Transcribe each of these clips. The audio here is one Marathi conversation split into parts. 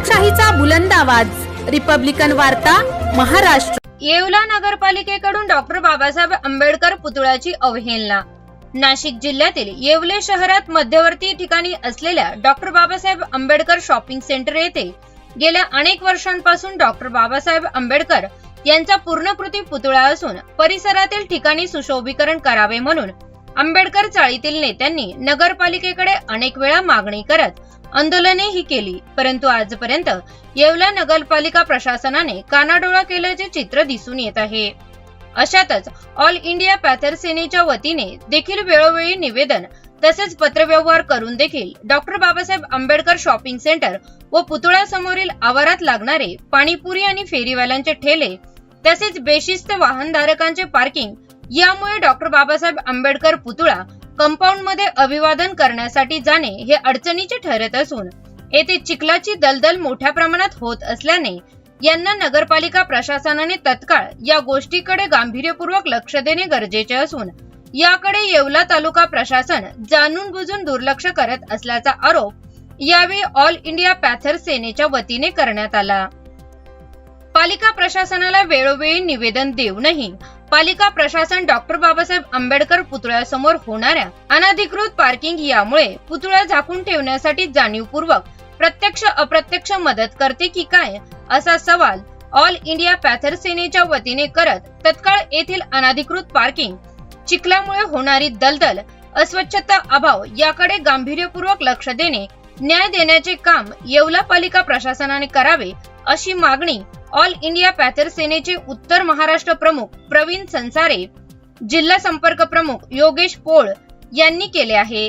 लोकशाहीचा बुलंद आवाज. रिपब्लिकन वार्ता महाराष्ट्र. येवला नगरपालिकेकडून डॉक्टर बाबासाहेब आंबेडकर पुतळ्याची अवहेलना. नाशिक जिल्ह्यातील येवले शहरात मध्यवर्ती ठिकाणी असलेल्या doctor Babasaheb Ambedkar shopping centre येथे गेल्या अनेक वर्षांपासून डॉक्टर बाबासाहेब आंबेडकर यांचा पूर्णकृती पुतळा असून परिसरातील ठिकाणी सुशोभीकरण करावे म्हणून आंबेडकर चाळीतील नेत्यांनी नगरपालिकेकडे अनेक वेळा मागणी करत आंदोलनेही केली परंतु आजपर्यंत येवला नगरपालिका प्रशासनाने कानाडोळा केल्याचे चित्र दिसून येत आहे. अशातच ऑल इंडिया पॅथर सेनेच्या वतीने देखील वेळोवेळी निवेदन तसेच पत्रव्यवहार करून देखील doctor Babasaheb Ambedkar shopping centre व पुतळ्यासमोरील आवारात लागणारे पाणीपुरी आणि फेरीवाल्यांचे ठेले तसेच बेशिस्त वाहनधारकांचे पार्किंग यामुळे डॉक्टर बाबासाहेब आंबेडकर पुतळा कंपाऊंडमध्ये अभिवादन करण्यासाठी जाणे हे अडचणीचे ठरत असून येथे चिखलाची दलदल मोठ्या प्रमाणात होत असल्याने यांना नगरपालिका प्रशासनाने तत्काळ या गोष्टीकडे गांभीर्यपूर्वक लक्ष देणे गरजेचे असून याकडे येवला तालुका प्रशासन जाणून बुजून दुर्लक्ष करत असल्याचा आरोप यावेळी ऑल इंडिया पॅथर सेनेच्या वतीने करण्यात आला. पालिका प्रशासनाला वेळोवेळी निवेदन देऊनही पालिका प्रशासन डॉक्टर बाबासाहेब आंबेडकर पुतळ्यासमोर होणाऱ्या अनधिकृत पार्किंग यामुळे पुतळा झाकून ठेवण्यासाठी जाणीवपूर्वक प्रत्यक्ष अप्रत्यक्ष मदत करते की काय असा सवाल ऑल इंडिया पॅथर सेनेच्या वतीने करत तत्काळ येथील अनधिकृत पार्किंग चिखलामुळे होणारी दलदल अस्वच्छता अभाव याकडे गांभीर्यपूर्वक लक्ष देणे न्याय देण्याचे काम येवला पालिका प्रशासनाने करावे अशी मागणी ऑल इंडिया पॅथर सेनेचे उत्तर महाराष्ट्र प्रमुख प्रवीण संसारे जिल्हा संपर्क प्रमुख योगेश पोळ यांनी केले आहे.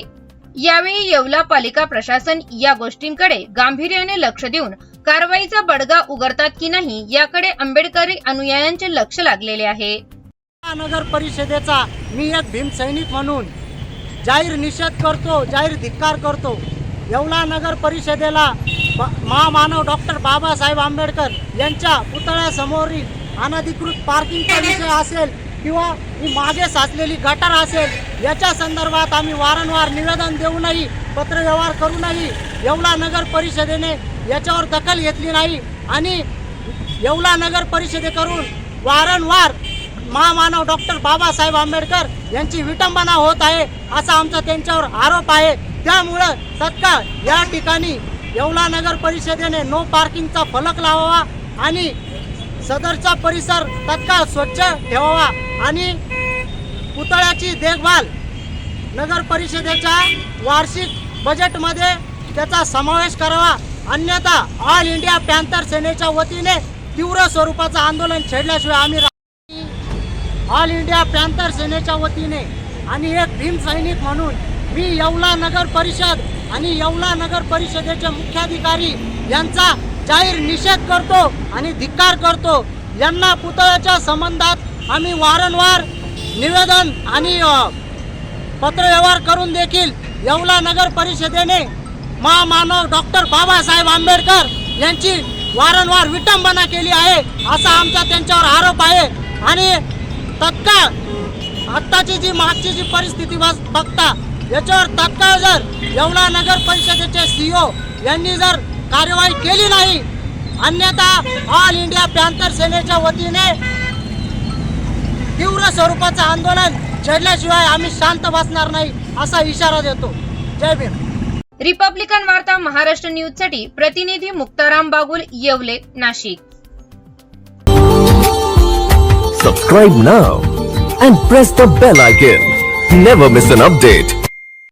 यावेळी येवला पालिका प्रशासन या गोष्टींकडे गांभीर्याने लक्ष देऊन कारवाईचा बडगा उघडतात की नाही याकडे आंबेडकरी अनुयायांचे लक्ष लागलेले आहे. नगर परिषदेचा मी एक भीमसैनिक म्हणून जाहीर निषेध करतो जाहीर धिक्कार करतो. येवला नगर परिषदेला महामानव डॉक्टर बाबासाहेब आंबेडकर यांच्या पुतळ्यासमोरील अनधिकृत पार्किंगचा विषय असेल किंवा ही मागे साचलेली गटार असेल याच्या संदर्भात आम्ही वारंवार निवेदन देऊनही पत्रव्यवहार करूनही येवला नगर परिषदेने याच्यावर दखल घेतली नाही आणि येवला नगर परिषदेकडून वारंवार महामानव डॉक्टर बाबासाहेब आंबेडकर यांची विटंबना होत आहे असा आमचा त्यांच्यावर आरोप आहे. त्यामुळं तत्काळ या ठिकाणी येवला नगर परिषदेने नो पार्किंगचा फलक लावावा आणि सदरचा परिसर तत्काळ स्वच्छ ठेवावा आणि पुतळ्याची देखभाल नगर परिषदेच्या वार्षिक बजेटमध्ये त्याचा समावेश करावा. अन्यथा ऑल इंडिया पॅन्थर सेनेच्या वतीने तीव्र स्वरूपाचं आंदोलन छेडल्याशिवाय आम्ही ऑल इंडिया पॅन्थर सेनेच्या वतीने आणि एक भीम सैनिक म्हणून मी येवला नगर परिषद आणि येवला नगर परिषदेचे मुख्याधिकारी यांचा जाहीर निषेध करतो आणि धिक्कार करतो. यांना पुतळ्याच्या संबंधात आम्ही वारंवार निवेदन आणि पत्रव्यवहार करून देखील येवला नगर परिषदेने महामानव डॉक्टर बाबासाहेब आंबेडकर यांची वारंवार विटंबना केली आहे असा आमचा त्यांच्यावर आरोप आहे. आणि तत्काळ आत्ताची जी मागची जी परिस्थिती बस- बघता याच्यावर तत्काळ जर येवला नगर परिषदेचे सीओ यांनी जर कार्यवाही केली नाही अन्यथा ऑल इंडिया पॅन्थर सेनेच्या वतीने तीव्र स्वरूपाचं आंदोलन छेडल्याशिवाय आम्ही शांत बसणार नाही असा इशारा देतो जय भीम रिपब्लिकन वार्ता महाराष्ट्र न्यूजसाठी प्रतिनिधी Muktaram Bagul Yeola Nashik Subscribe now and press the bell icon. Never miss an update.